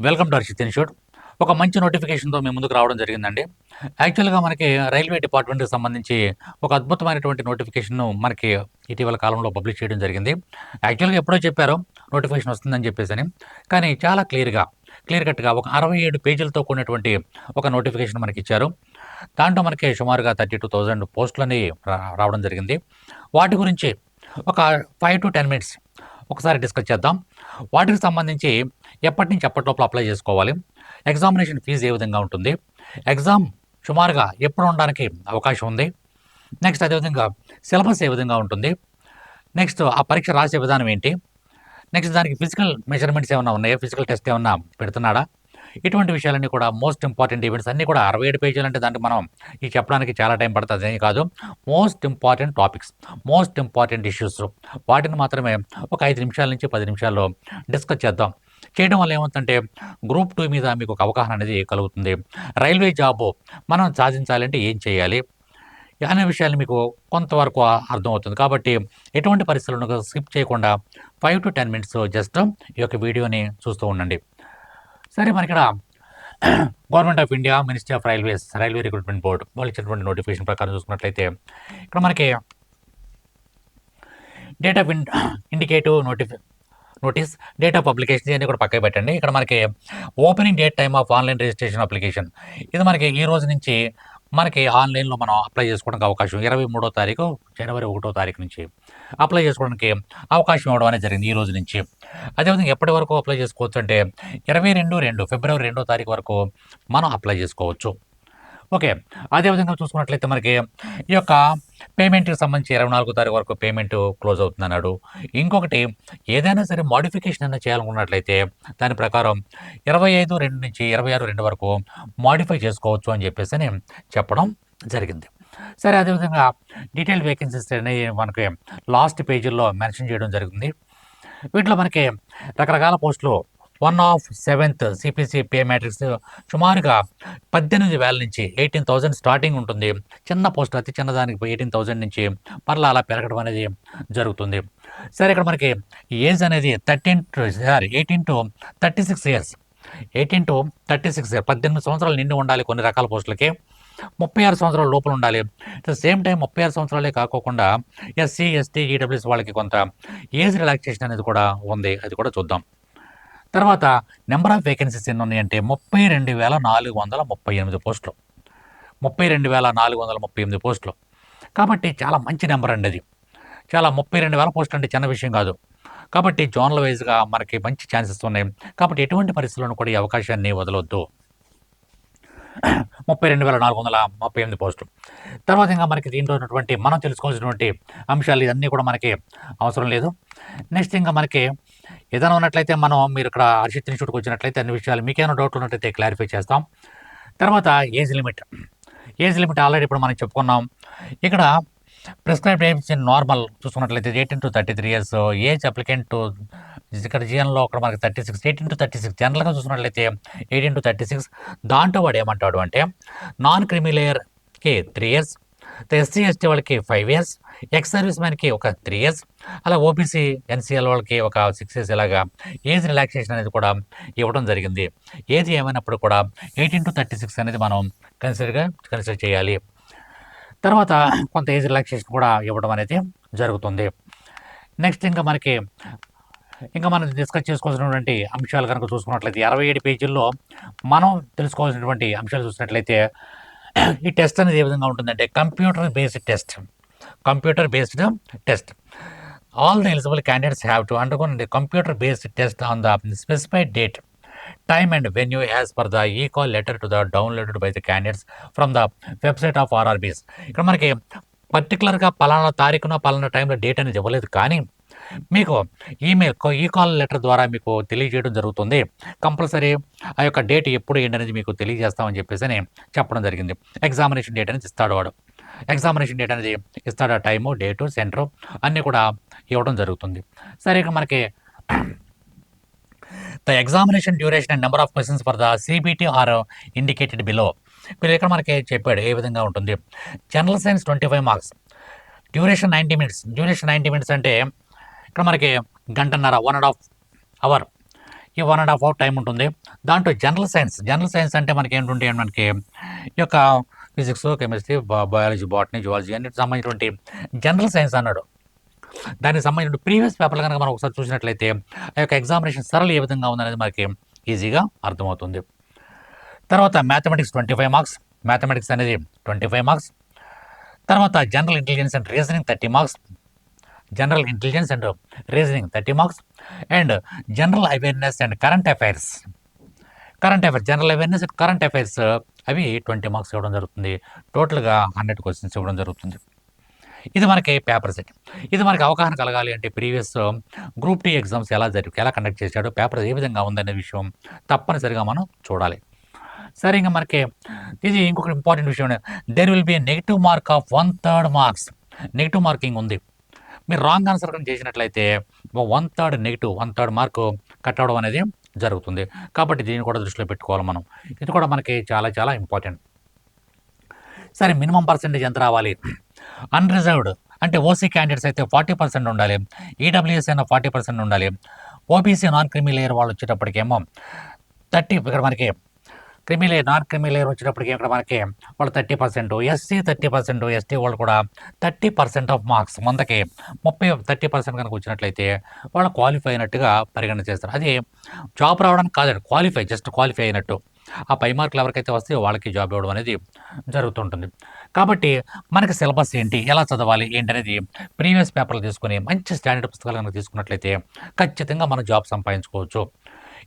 Welcome to Harshit ఇన్షూట్ ఒక మంచి నోటిఫికేషన్తో మేము ముందుకు రావడం జరిగిందండి. యాక్చువల్గా మనకి రైల్వే డిపార్ట్మెంట్కి సంబంధించి ఒక అద్భుతమైనటువంటి నోటిఫికేషన్ను మనకి ఇటీవల కాలంలో పబ్లిష్ చేయడం జరిగింది. యాక్చువల్గా ఎప్పుడో చెప్పారో నోటిఫికేషన్ వస్తుందని చెప్పేసి కానీ చాలా క్లియర్గా క్లియర్ కట్గా ఒక అరవై ఏడు పేజీలతో కూడినటువంటి ఒక నోటిఫికేషన్ మనకి ఇచ్చారు. దాంట్లో మనకి సుమారుగా థర్టీ టూ థౌజండ్ పోస్టులని రా- రావడం జరిగింది. వాటి గురించి ఒక ఫైవ్ టు టెన్ మినిట్స్ ఒకసారి డిస్కస్ చేద్దాం. వాటికి సంబంధించి ఎప్పటి నుంచి ఎప్పటిలోపల అప్లై చేసుకోవాలి? ఎగ్జామినేషన్ ఫీజు ఏ విధంగా ఉంటుంది? ఎగ్జామ్ సుమారుగా ఎప్పుడు ఉండడానికి అవకాశం ఉంది? నెక్స్ట్ అదేవిధంగా సిలబస్ ఏ విధంగా ఉంటుంది? నెక్స్ట్ ఆ పరీక్ష రాసే విధానం ఏంటి? నెక్స్ట్ దానికి ఫిజికల్ మెజర్మెంట్స్ ఏమైనా ఉన్నాయా? ఫిజికల్ టెస్ట్ ఏమైనా పెడుతున్నాడా? ఇటువంటి విషయాలన్నీ కూడా మోస్ట్ ఇంపార్టెంట్ ఈవెంట్స్ అన్నీ కూడా అరవై ఏడు పేజీలు అంటే దానికి మనం ఈ చెప్పడానికి చాలా టైం పడుతుంది అదే కాదు. Most important topics most important issues వాటిని మాత్రమే ఒక ఐదు నిమిషాల నుంచి పది నిమిషాల్లో డిస్కస్ చేద్దాం. చేయడం వల్ల ఏమవుతుందంటే గ్రూప్ టూ మీద మీకు ఒక అవగాహన అనేది కలుగుతుంది. రైల్వే జాబ్ మనం సాధించాలంటే ఏం చేయాలి? అనే విషయాలు మీకు కొంతవరకు అర్థమవుతుంది. కాబట్టి ఎటువంటి పరిస్థితులను స్కిప్ చేయకుండా five to ten minutes just ఈ యొక్క వీడియోని చూస్తూ ఉండండి. సరే మరి ఇక్కడ government of India ministry of railways railway recruitment board వాళ్ళు ఇచ్చినటువంటి నోటిఫికేషన్ ప్రకారం చూసుకున్నట్లయితే ఇక్కడ మనకి డేట్ ఆఫ్ ఇండికేటివ్ నోటిఫి నోటీస్ డేట్ ఆఫ్ అప్లికేషన్ ఇవన్నీ కూడా పక్కకి పెట్టండి. ఇక్కడ మనకి opening date time of online registration application. ఇది మనకి ఈ రోజు నుంచి మనకి ఆన్లైన్లో మనం అప్లై చేసుకోవడానికి అవకాశం ఇరవై మూడో తారీఖు జనవరి ఒకటో తారీఖు నుంచి అప్లై చేసుకోవడానికి అవకాశం ఇవ్వడం అనేది జరిగింది ఈ రోజు నుంచి. అదేవిధంగా ఎప్పటి వరకు అప్లై చేసుకోవచ్చు అంటే ఇరవై రెండు రెండు ఫిబ్రవరి రెండో తారీఖు వరకు మనం అప్లై చేసుకోవచ్చు. ఓకే. అదేవిధంగా చూసుకున్నట్లయితే మనకి ఈ యొక్క పేమెంట్కి సంబంధించి ఇరవై నాలుగో తారీఖు వరకు పేమెంట్ క్లోజ్ అవుతుంది అన్నాడు ఇంకొకటి ఏదైనా సరే మాడిఫికేషన్ అయినా చేయాలనుకున్నట్లయితే దాని ప్రకారం ఇరవై ఐదు రెండు నుంచి ఇరవై ఆరు రెండు వరకు మాడిఫై చేసుకోవచ్చు అని చెప్పేసి అని చెప్పడం జరిగింది. సరే అదేవిధంగా డీటెయిల్ వేకెన్సీస్ అనేవి మనకి లాస్ట్ పేజీల్లో మెన్షన్ చేయడం జరిగింది. వీటిలో మనకి రకరకాల పోస్టులు one of seventh CPC pay matrix సుమారుగా పద్దెనిమిది వేల నుంచి ఎయిటీన్ థౌజండ్ స్టార్టింగ్ ఉంటుంది. చిన్న పోస్ట్ అతి చిన్నదానికి ఎయిటీన్ థౌజండ్ నుంచి మరలా అలా పెరగడం అనేది జరుగుతుంది. సరే ఇక్కడ మనకి ఏజ్ అనేది thirteen to sorry eighteen to thirty six years. Eighteen to thirty six year పద్దెనిమిది సంవత్సరాలు నిండి ఉండాలి కొన్ని రకాల పోస్టులకి. ముప్పై ఆరు సంవత్సరాల లోపల ఉండాలి. అట్ ద సేమ్ టైం ముప్పై ఆరు సంవత్సరాలే కాకోకుండా ఎస్సీ ఎస్టీ ఈడబ్ల్యూఎస్ వాళ్ళకి కొంత ఏజ్ రిలాక్సేషన్ అనేది కూడా ఉంది. అది కూడా చూద్దాం. తర్వాత నెంబర్ ఆఫ్ వేకెన్సీస్ ఎన్ని ఉన్నాయంటే ముప్పై రెండు వేల నాలుగు వందల ముప్పై ఎనిమిది పోస్టులు. ముప్పై రెండు వేల నాలుగు వందల ముప్పై ఎనిమిది పోస్టులు. కాబట్టి చాలా మంచి నెంబర్ అండి అది. చాలా ముప్పై రెండు వేల పోస్టులు అంటే చిన్న విషయం కాదు. కాబట్టి జోన్ల వైజ్గా మనకి మంచి ఛాన్సెస్ ఉన్నాయి. కాబట్టి ఎటువంటి పరిస్థితుల్లో కూడా ఈ అవకాశాన్ని వదలొద్దు. ముప్పై రెండు వేల నాలుగు వందల ముప్పై ఎనిమిది పోస్టులు. తర్వాత ఇంకా మనకి దీంట్లో ఉన్నటువంటి మనం తెలుసుకోవాల్సినటువంటి అంశాలు ఇవన్నీ కూడా మనకి అవసరం లేదు. నెక్స్ట్ ఇంకా మనకి ఏదైనా ఉన్నట్లయితే మనం మీరు ఇక్కడ హర్షిత్ ఇన్స్టిట్యూట్కి వచ్చినట్లయితే అన్ని విషయాలు మీకేమైనా డౌట్లు ఉన్నట్లయితే క్లారిఫై చేస్తాం. తర్వాత age limit age limit already ఇప్పుడు మనం చెప్పుకున్నాం. ఇక్కడ ప్రిస్క్రైబ్ ఏజ్ నార్మల్ చూసుకున్నట్లయితే eighteen to thirty three years age applicant to ఇక్కడ జీఎన్లో అక్కడ మనకి thirty six eighteen to thirty six జనరల్గా చూసుకున్నట్లయితే ఎయిటీన్ టు థర్టీ సిక్స్ దాంట్లో వాడు ఏమంటాడు అంటే నాన్ క్రిమిలేయర్కి త్రీ ఇయర్స్ ఎస్సీ ఎస్టీ వాళ్ళకి ఫైవ్ ఇయర్స్ ఎక్స్ సర్వీస్ మ్యాన్కి ఒక త్రీ ఇయర్స్ అలా ఓబీసీ ఎన్సీఎల్ వాళ్ళకి ఒక సిక్స్ ఇయర్స్ ఇలాగా ఏజ్ రిలాక్సేషన్ అనేది కూడా ఇవ్వడం జరిగింది. ఏది ఏమైనప్పుడు కూడా ఎయిటీన్ టు థర్టీ సిక్స్ అనేది మనం కన్సిడర్గా కన్సిడర్ చేయాలి. తర్వాత కొంత ఏజ్ రిలాక్సేషన్ కూడా ఇవ్వడం అనేది జరుగుతుంది. నెక్స్ట్ ఇంకా మనకి ఇంకా మనం డిస్కస్ చేసుకోవాల్సినటువంటి అంశాలు కనుక చూసుకున్నట్లయితే అరవై ఏడు పేజీల్లో మనం తెలుసుకోవాల్సినటువంటి అంశాలు చూసినట్లయితే ఈ టెస్ట్ అనేది ఏ విధంగా ఉంటుందంటే computer based test. Computer based test. All the eligible candidates have to undergone the computer based test on the specified date time and venue as per the e call letter to the downloaded by the candidates from the website of RRBs ఇక్కడ మనకి పర్టికులర్గా పలానా తారీఖున పలానా టైంలో date అనేది ఇవ్వలేదు కానీ మీకు ఈమెయిల్ ఈ కాల్ లెటర్ ద్వారా మీకు తెలియజేయడం జరుగుతుంది. కంపల్సరీ ఆ యొక్క డేట్ ఎప్పుడు ఏంటనేది మీకు తెలియజేస్తామని చెప్పేసి అని చెప్పడం జరిగింది. ఎగ్జామినేషన్ డేట్ అనేది ఇస్తాడు వాడు. ఎగ్జామినేషన్ డేట్ అనేది ఇస్తాడు. ఆ టైము డేటు సెంటరు అన్నీ కూడా ఇవ్వడం జరుగుతుంది. సరే ఇక మనకి the examination duration and number of questions for the CBT are indicated below. మీరు ఇక్కడ మనకి చెప్పాడు ఏ విధంగా ఉంటుంది. General science twenty five marks. Duration ninety minutes. Duration ninety minutes అంటే ఇక్కడ మనకి గంటన్నర వన్ అండ్ హాఫ్ అవర్ ఈ one and half hour time ఉంటుంది. దాంట్లో జనరల్ సైన్స్ జనరల్ సైన్స్ అంటే మనకి ఏంటంటే మనకి ఈ యొక్క physics chemistry biology botany zoology అన్నిటికి సంబంధించినటువంటి జనరల్ సైన్స్ అన్నాడు. దానికి సంబంధించిన ప్రీవియస్ పేపర్లు కనుక మనం ఒకసారి చూసినట్లయితే ఆ యొక్క ఎగ్జామినేషన్ సరళ ఏ విధంగా ఉందనేది మనకి ఈజీగా అర్థమవుతుంది. తర్వాత mathematics twenty five marks mathematics అనేది ట్వంటీ ఫైవ్ మార్క్స్ తర్వాత general intelligence and reasoning thirty marks general intelligence and reasoning thirty marks and general awareness and current affairs current affairs general awareness and current affairs అవి twenty marks ఇవ్వడం జరుగుతుంది. టోటల్గా hundred questions ఇవ్వడం జరుగుతుంది. ఇది మనకి paper set ఇది మనకి అవగాహన కలగాలి అంటే ప్రీవియస్ గ్రూప్ టీ ఎగ్జామ్స్ ఎలా జరిగి ఎలా కండక్ట్ చేశాడు పేపర్ ఏ విధంగా ఉందనే విషయం తప్పనిసరిగా మనం చూడాలి. సరే ఇంకా మనకి ఇది ఇంకొక ఇంపార్టెంట్ విషయం. There will be negative mark of one third marks negative marking ఉంది. మీరు రాంగ్ ఆన్సర్ కనుక చేసినట్లయితే one third negative one third mark cut అవడం అనేది జరుగుతుంది. కాబట్టి దీన్ని కూడా దృష్టిలో పెట్టుకోవాలి మనం. ఇది కూడా మనకి చాలా చాలా ఇంపార్టెంట్ సరే మినిమం పర్సెంటేజ్ ఎంత రావాలి? అన్రిజర్వ్డ్ అంటే ఓసీ క్యాండిడేట్స్ అయితే ఫార్టీ పర్సెంట్ ఉండాలి. ఈడబ్ల్యూఎస్ అయినా ఫార్టీ పర్సెంట్ ఉండాలి. ఓబీసీ నాన్ క్రిమి లేయర్ వాళ్ళు వచ్చేటప్పటికేమో థర్టీ ఇక్కడ మనకి క్రిమి లేయర్ నాన్ క్రిమి లేయర్ ఇక్కడ మనకి వాళ్ళు thirty percent SC thirty percent ST వాళ్ళు కూడా థర్టీ పర్సెంట్ ఆఫ్ మార్క్స్ వందకి ముప్పై థర్టీ పర్సెంట్ కనుక వచ్చినట్లయితే వాళ్ళు క్వాలిఫై అయినట్టుగా పరిగణన చేస్తారు. అది జాబ్ రావడానికి కాదండి క్వాలిఫై జస్ట్ క్వాలిఫై అయినట్టు. ఆ పై మార్కులు ఎవరికైతే వస్తే వాళ్ళకి జాబ్ ఇవ్వడం అనేది జరుగుతుంటుంది. కాబట్టి మనకి సిలబస్ ఏంటి ఎలా చదవాలి ఏంటి అనేది ప్రీవియస్ పేపర్లు తీసుకొని మంచి స్టాండర్డ్ పుస్తకాలు కనుక తీసుకున్నట్లయితే ఖచ్చితంగా మనం జాబ్ సంపాదించుకోవచ్చు.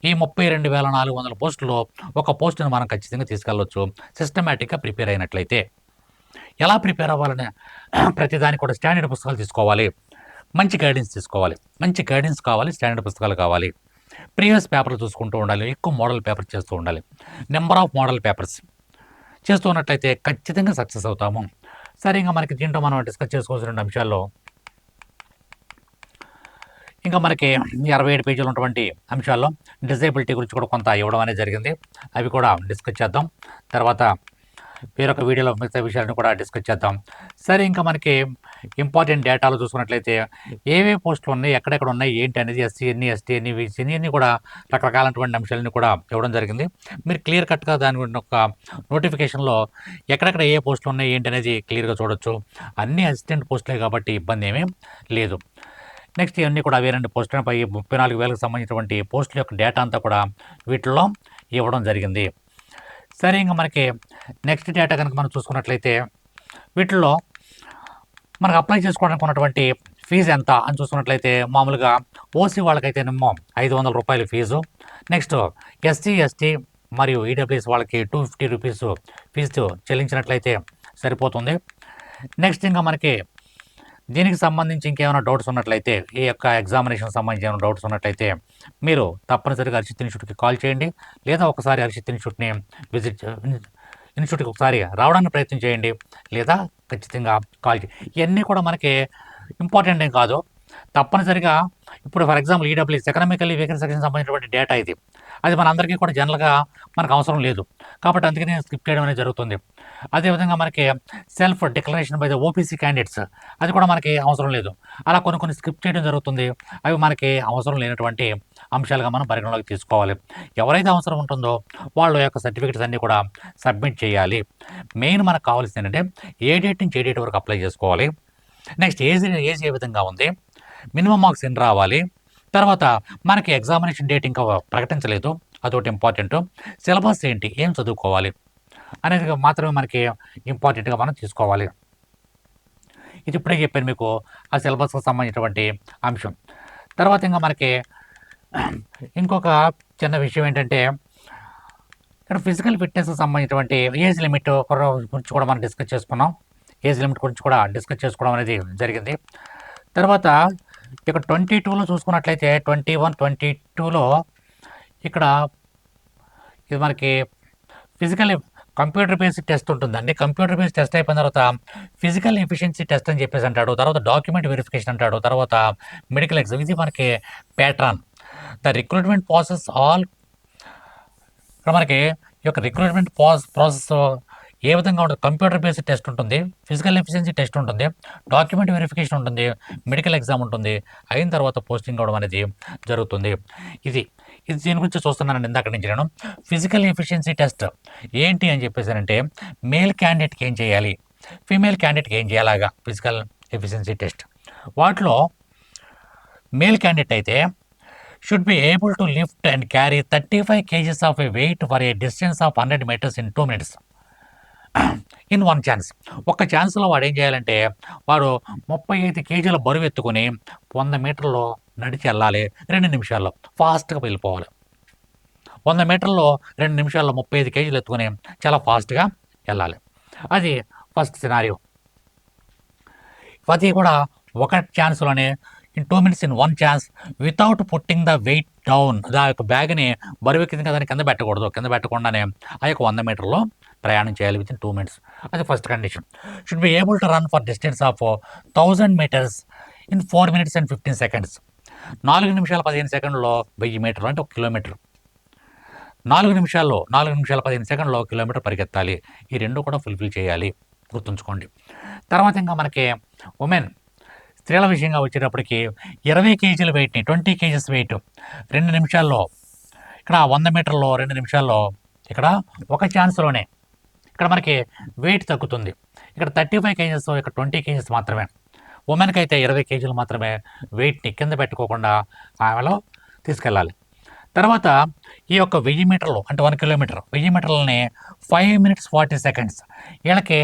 ఈ ముప్పై రెండు వేల నాలుగు వందల పోస్టుల్లో ఒక పోస్టును మనం ఖచ్చితంగా తీసుకెళ్ళవచ్చు సిస్టమేటిక్గా ప్రిపేర్ అయినట్లయితే. ఎలా ప్రిపేర్ అవ్వాలని ప్రతిదానికి కూడా స్టాండర్డ్ పుస్తకాలు తీసుకోవాలి. మంచి గైడెన్స్ తీసుకోవాలి. మంచి గైడెన్స్ కావాలి స్టాండర్డ్ పుస్తకాలు కావాలి. ప్రీవియస్ పేపర్లు చూసుకుంటూ ఉండాలి. ఎక్కువ మోడల్ పేపర్ చేస్తూ ఉండాలి. నెంబర్ ఆఫ్ మోడల్ పేపర్స్ చేస్తూ ఉన్నట్లయితే ఖచ్చితంగా సక్సెస్ అవుతాము. సరే ఇంకా మనకి దీంట్లో మనం డిస్కస్ చేసుకోవాల్సిన రెండు అంశాల్లో ఇంకా మనకి అరవై ఏడు పేజీలు ఉన్నటువంటి అంశాల్లో డిజేబిలిటీ గురించి కూడా కొంత ఇవ్వడం అనేది జరిగింది. అవి కూడా డిస్కస్ చేద్దాం. తర్వాత వేరొక వీడియోలో మిగతా విషయాలను కూడా డిస్కస్ చేద్దాం. సరే ఇంకా మనకి ఇంపార్టెంట్ డేటాలు చూసుకున్నట్లయితే ఏవే పోస్టులు ఉన్నాయి ఎక్కడెక్కడ ఉన్నాయి ఏంటి అనేది ఎస్సీ ఎన్ని ఎస్టీ ఎన్ని వీసీ అన్ని కూడా రకరకాలైనటువంటి అంశాలని కూడా ఇవ్వడం జరిగింది. మీరు క్లియర్ కట్గా దాని ఒక నోటిఫికేషన్లో ఎక్కడెక్కడ ఏ పోస్టులు ఉన్నాయి ఏంటి అనేది క్లియర్గా చూడొచ్చు. అన్ని అసిస్టెంట్ పోస్టులే కాబట్టి ఇబ్బంది ఏమీ లేదు. నెక్స్ట్ ఇవన్నీ కూడా వేరే పోస్టులపై ముప్పై నాలుగు వేలకు సంబంధించినటువంటి పోస్టుల యొక్క డేటా అంతా కూడా వీటిలో ఇవ్వడం జరిగింది. సరే ఇంకా మనకి నెక్స్ట్ డేటా కనుక మనం చూసుకున్నట్లయితే వీటిల్లో మనకు అప్లై చేసుకోవడానికి ఉన్నటువంటి ఫీజు ఎంత అని చూసుకున్నట్లయితే మామూలుగా ఓసీ వాళ్ళకైతేనేమో ఐదు వందల రూపాయల ఫీజు నెక్స్ట్ ఎస్సీ ఎస్టీ మరియు ఈడబ్ల్యూఎస్ వాళ్ళకి టూ ఫిఫ్టీ రూపీస్ ఫీజు చెల్లించినట్లయితే సరిపోతుంది. నెక్స్ట్ ఇంకా మనకి దీనికి సంబంధించి ఇంకేమైనా డౌట్స్ ఉన్నట్లయితే ఈ యొక్క ఎగ్జామినేషన్ సంబంధించి ఏమైనా డౌట్స్ ఉన్నట్లయితే మీరు తప్పనిసరిగా అరిషిత్ ఇన్స్టిట్యూట్కి కాల్ చేయండి. లేదా ఒకసారి అరిషిత్ ఇన్స్టిట్యూట్ని విజిట్ ఇన్స్టిట్యూట్కి ఒకసారి రావడానికి ప్రయత్నం చేయండి. లేదా ఖచ్చితంగా కాల్ చేయండి ఇవన్నీ కూడా మనకి ఇంపార్టెంట్ ఏం కాదు. తప్పనిసరిగా ఇప్పుడు for example EWS economically weaken section సంబంధించినటువంటి డేటా ఇది. అది మన అందరికీ కూడా జనరల్గా మనకు అవసరం లేదు. కాబట్టి అందుకని స్కిప్ చేయడం అనేది జరుగుతుంది. అదేవిధంగా మనకి self declaration by the OBC candidates అది కూడా మనకి అవసరం లేదు. అలా కొన్ని కొన్ని స్కిప్ చేయడం జరుగుతుంది. అవి మనకి అవసరం లేనటువంటి అంశాలుగా మనం పరిగణలోకి తీసుకోవాలి. ఎవరైతే అవసరం ఉంటుందో వాళ్ళ యొక్క సర్టిఫికెట్స్ అన్నీ కూడా సబ్మిట్ చేయాలి. మెయిన్ మనకు కావాల్సింది ఏంటంటే ఏ డేట్ నుంచి ఏ డేట్ వరకు అప్లై చేసుకోవాలి. నెక్స్ట్ ఏజ్ ఏజ్ ఏ విధంగా ఉంది? మినిమం మార్క్స్ ఎన్ని రావాలి? తర్వాత మనకి ఎగ్జామినేషన్ డేట్ ఇంకా ప్రకటించలేదు. అదొకటి ఇంపార్టెంట్ సిలబస్ ఏంటి? ఏం చదువుకోవాలి? అనేది మాత్రమే మనకి ఇంపార్టెంట్గా మనం తీసుకోవాలి. ఇది ఇప్పుడే చెప్పాను మీకు ఆ సిలబస్కి సంబంధించినటువంటి అంశం. తర్వాత ఇంకా మనకి ఇంకొక చిన్న విషయం ఏంటంటే ఇక్కడ ఫిజికల్ ఫిట్నెస్కి సంబంధించినటువంటి ఏజ్ లిమిట్ గురించి కూడా మనం డిస్కస్ చేసుకున్నాం. ఏజ్ లిమిట్ గురించి కూడా డిస్కస్ చేసుకోవడం అనేది జరిగింది. తర్వాత ఇక్కడ ట్వంటీ టూలో చూసుకున్నట్లయితే ట్వంటీ వన్ ట్వంటీ టూలో ఇక్కడ ఇది మనకి ఫిజికల్ కంప్యూటర్ బేస్డ్ టెస్ట్ ఉంటుందండి. కంప్యూటర్ బేస్డ్ టెస్ట్ అయిపోయిన తర్వాత ఫిజికల్ ఎఫిషియన్సీ టెస్ట్ అని చెప్పేసి అంటాడు. తర్వాత డాక్యుమెంట్ వెరిఫికేషన్ అంటాడు. తర్వాత మెడికల్ ఎగ్జామ్ ఇది మనకి pattern the recruitment process all ఇక్కడ మనకి ఈ యొక్క రిక్రూట్మెంట్ ప్రాసెస్ ప్రాసెస్ ఏ విధంగా ఉంటుంది కంప్యూటర్ బేస్డ్ టెస్ట్ ఉంటుంది ఫిజికల్ ఎఫిషియన్సీ టెస్ట్ ఉంటుంది డాక్యుమెంట్ వెరిఫికేషన్ ఉంటుంది మెడికల్ ఎగ్జామ్ ఉంటుంది అయిన తర్వాత పోస్టింగ్ అవడం అనేది జరుగుతుంది. ఇది ఇది దీని గురించి చూస్తున్నాను ఇందాక నుంచి నేను. ఫిజికల్ ఎఫిషియన్సీ టెస్ట్ ఏంటి అని చెప్పేసానంటే మేల్ క్యాండిడేట్కి ఏం చేయాలి? ఫీమేల్ క్యాండిడేట్కి ఏం చేయాలాగా ఫిజికల్ ఎఫిషియన్సీ టెస్ట్ వాటిలో మేల్ క్యాండిడేట్ అయితే should be able to lift and carry thirty five kgs of a weight for a distance of hundred metres in two minutes in one chance ఒక్క ఛాన్స్లో వాడు ఏం చేయాలంటే వాడు ముప్పై ఐదు కేజీల బరువు ఎత్తుకొని వంద మీటర్లు నడిచి వెళ్ళాలి రెండు నిమిషాల్లో ఫాస్ట్గా వెళ్ళిపోవాలి. వంద మీటర్లో రెండు నిమిషాల్లో ముప్పై ఐదు కేజీలు ఎత్తుకొని చాలా ఫాస్ట్గా వెళ్ళాలి. అది ఫస్ట్ సినారియో. అది కూడా ఒక ఛాన్స్లోనే in two minutes in one chance without putting the weight down. దా యొక్క బ్యాగ్ని బరువు కింద దాన్ని కింద పెట్టకూడదు. కింద పెట్టకుండానే ఆ యొక్క వంద మీటర్లో ప్రయాణం చేయాలి విత్ ఇన్ టూ మినిట్స్ అది first condition. Should be able to run for distance of thousand metres in four minutes and fifteen seconds నాలుగు నిమిషాల పదిహేను సెకండ్లో వెయ్యి మీటర్లు అంటే ఒక కిలోమీటర్. నాలుగు నిమిషాల్లో నాలుగు నిమిషాల పదిహేను సెకండ్లో కిలోమీటర్ పరిగెత్తాలి. ఈ రెండు కూడా ఫుల్ఫిల్ చేయాలి. గుర్తుంచుకోండి. తర్వాత ఇంకా మనకి ఉమెన్ స్త్రీల విషయంగా వచ్చేటప్పటికి ఇరవై కేజీల వెయిట్ని ట్వంటీ కేజీస్ వెయిట్ రెండు నిమిషాల్లో. ఇక్కడ వంద మీటర్లో రెండు నిమిషాల్లో ఇక్కడ ఒక ఛాన్స్లోనే ఇక్కడ మనకి వెయిట్ తగ్గుతుంది. ఇక్కడ థర్టీ ఫైవ్ కేజెస్ ఇక్కడ ట్వంటీ కేజెస్ మాత్రమే. ఉమెన్కి అయితే ఇరవై కేజీలు మాత్రమే వెయిట్ని కింద పెట్టుకోకుండా ఆమెలో తీసుకెళ్ళాలి. తర్వాత ఈ యొక్క వెయ్యి మీటర్లు అంటే వన్ కిలోమీటర్ వెయ్యి మీటర్లని ఫైవ్ మినిట్స్ ఫార్టీ సెకండ్స్ వీళ్ళకి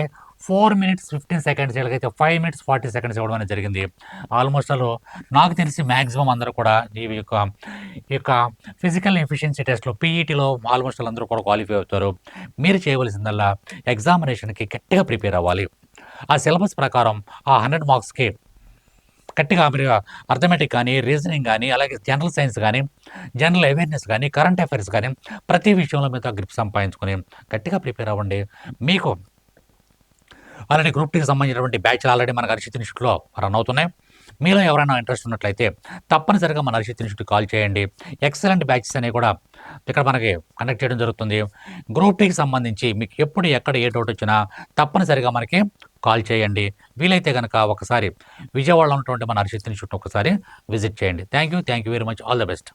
ఫోర్ మినిట్స్ ఫిఫ్టీన్ సెకండ్స్ వీళ్ళకైతే ఫైవ్ మినిట్స్ ఫార్టీ సెకండ్స్ ఇవ్వడం అనేది జరిగింది. ఆల్మోస్ట్ అలా నాకు తెలిసి మ్యాక్సిమం అందరూ కూడా ఈ యొక్క ఈ యొక్క ఫిజికల్ ఎఫిషియన్సీ టెస్ట్లో పీఈటీలో ఆల్మోస్ట్ అందరూ కూడా క్వాలిఫై అవుతారు. మీరు చేయవలసిందల్లా ఎగ్జామినేషన్కి గట్టిగా ప్రిపేర్ అవ్వాలి. ఆ సిలబస్ ప్రకారం ఆ హండ్రెడ్ మార్క్స్కి గట్టిగా మీరు అర్థమెటిక్ కానీ రీజనింగ్ కానీ అలాగే జనరల్ సైన్స్ కానీ జనరల్ అవేర్నెస్ కానీ కరెంట్ అఫైర్స్ కానీ ప్రతి విషయంలో మీతో గ్రిప్ సంపాదించుకొని గట్టిగా ప్రిపేర్ అవ్వండి. మీకు ఆల్రెడీ గ్రూప్ టీకి సంబంధించినటువంటి బ్యాచ్లు ఆల్రెడీ మన అరిషిత్ ఇన్స్టిట్యూట్లో రన్ అవుతున్నాయి. మీలో ఎవరైనా ఇంట్రెస్ట్ ఉన్నట్లయితే తప్పనిసరిగా మన అరిషిత్ ఇన్స్టిట్యూట్ కాల్ చేయండి. ఎక్సలెంట్ బ్యాచెస్ అనేవి కూడా ఇక్కడ మనకి కండక్ట్ చేయడం జరుగుతుంది. గ్రూప్ టీకి సంబంధించి మీకు ఎప్పుడు ఎక్కడ ఏ డౌట్ వచ్చినా తప్పనిసరిగా మనకి కాల్ చేయండి. వీలైతే కనుక ఒకసారి విజయవాడలో ఉన్నటువంటి మన హర్షిత్ ఇన్స్టిట్యూట్ ఒకసారి విజిట్ చేయండి. Thank you thank you very much all the best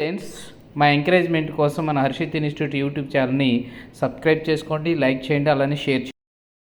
friends మా ఎంకరేజ్మెంట్ కోసం మన హర్షిత్ ఇన్స్టిట్యూట్ యూట్యూబ్ ఛానల్ని సబ్స్క్రైబ్ చేసుకోండి లైక్ చేయండి అలానే షేర్ చేయండి.